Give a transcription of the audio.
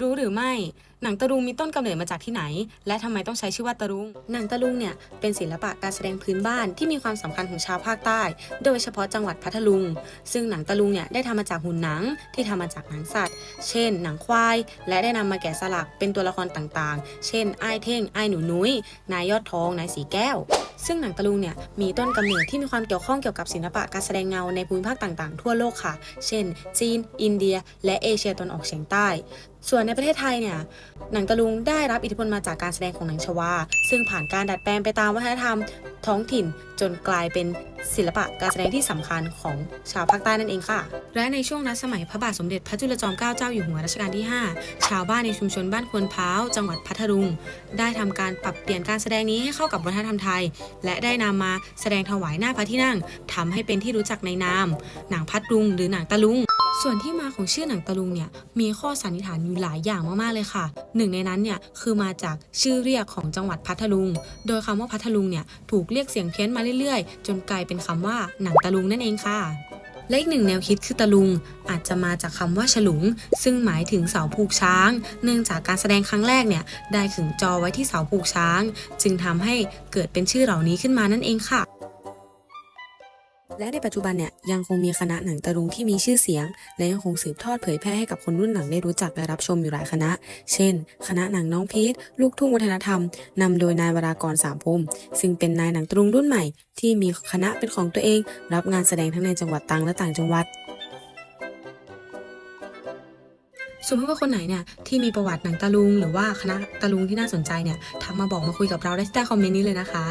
รู้หรือไม่ หนังตะลุงมีต้นกำเนิดมาจากที่ไหน และทำไมต้องใช้ชื่อว่าตะลุง หนังตะลุงเนี่ยเป็นศิลปะการแสดงพื้นบ้านที่มีความสำคัญของชาวภาคใต้ โดยเฉพาะจังหวัดพัทลุง ซึ่งหนังตะลุงเนี่ยได้ทำมาจากหุ่นหนังที่ทำมาจากหนังสัตว์ เช่น หนังควาย และได้นำมาแกะสลักเป็นตัวละครต่างๆ เช่นไอ้เท่งไอ้หนูนุ้ย นายยอดทอง นายสีแก้ว ซึ่งหนังตะลุงเนี่ยมีต้นกำเนิดที่มีความเกี่ยวข้องเกี่ยวกับศิลปะการแสดงเงาในภูมิภาคต่างๆ ทั่วโลกค่ะ เช่น จีน อินเดีย และเอเชียตะวันออกเฉียงใต้ ส่วนในประเทศไทยเนี่ยหนังตะลุงได้รับอิทธิพลมาจากการแสดงของหนังชวา ซึ่งผ่านการดัดแปลงไปตามวัฒนธรรมท้องถิ่นจนกลายเป็นศิลปะการแสดงที่สำคัญของชาวภาคใต้นั่นเองค่ะ และในช่วงรัชสมัยพระบาทสมเด็จพระจุลจอมเกล้าเจ้าอยู่หัวรัชกาลที่ 5 ชาวบ้านในชุมชนบ้านควนพร้าวจังหวัดพัทลุง ได้ทำการปรับเปลี่ยนการแสดงนี้ให้เข้ากับวัฒนธรรมไทย และได้นำมาแสดงถวายหน้าพระที่นั่งทำให้เป็นที่รู้จักในนาม หนังพัทลุงหรือหนังตะลุง ส่วนที่มาของชื่อหนังตะลุงเนี่ยมีข้อสันนิษฐานอยู่หลายอย่างมากๆเลยค่ะ หนึ่งในนั้นเนี่ยคือมาจากชื่อเรียกของจังหวัดพัทลุง โดยคำว่าพัทลุงเนี่ยถูกเรียกเสียงเพี้ยนมาเรื่อยๆ จนกลายเป็นคำว่าหนังตะลุงนั่นเองค่ะและอีกหนึ่งแนวคิดคือตะลุง อาจจะมาจากคำว่าฉลุง ซึ่งหมายถึงเสาผูกช้าง เนื่องจากการแสดงครั้งแรกเนี่ยได้ขึงจอไว้ที่เสาผูกช้าง จึงทำให้เกิดเป็นชื่อเหล่านี้ขึ้นมานั่นเองค่ะ และในปัจจุบันเนี่ยยังคงมีคณะหนังตะลุงที่มีชื่อเสียง และยังคงสืบทอดเผยแพร่ให้กับคนรุ่นหลังได้รู้จักและรับชมอยู่หลายคณะ เช่น คณะหนังน้องพีทลูกทุ่งวัฒนธรรมนำโดยนายวรากรสามพรหมซึ่งเป็นนายหนังตะลุงรุ่นใหม่ ที่มีคณะเป็นของตัวเอง รับงานแสดงทั้งในจังหวัดตรังและต่างจังหวัดสมมติว่าคนไหนเนี่ยที่มีประวัติหนังตะลุง หรือว่าคณะตะลุงที่น่าสนใจเนี่ยทักมาบอกมาคุยกับเราได้ที่ใต้คอมเมนต์นี้เลยนะคะ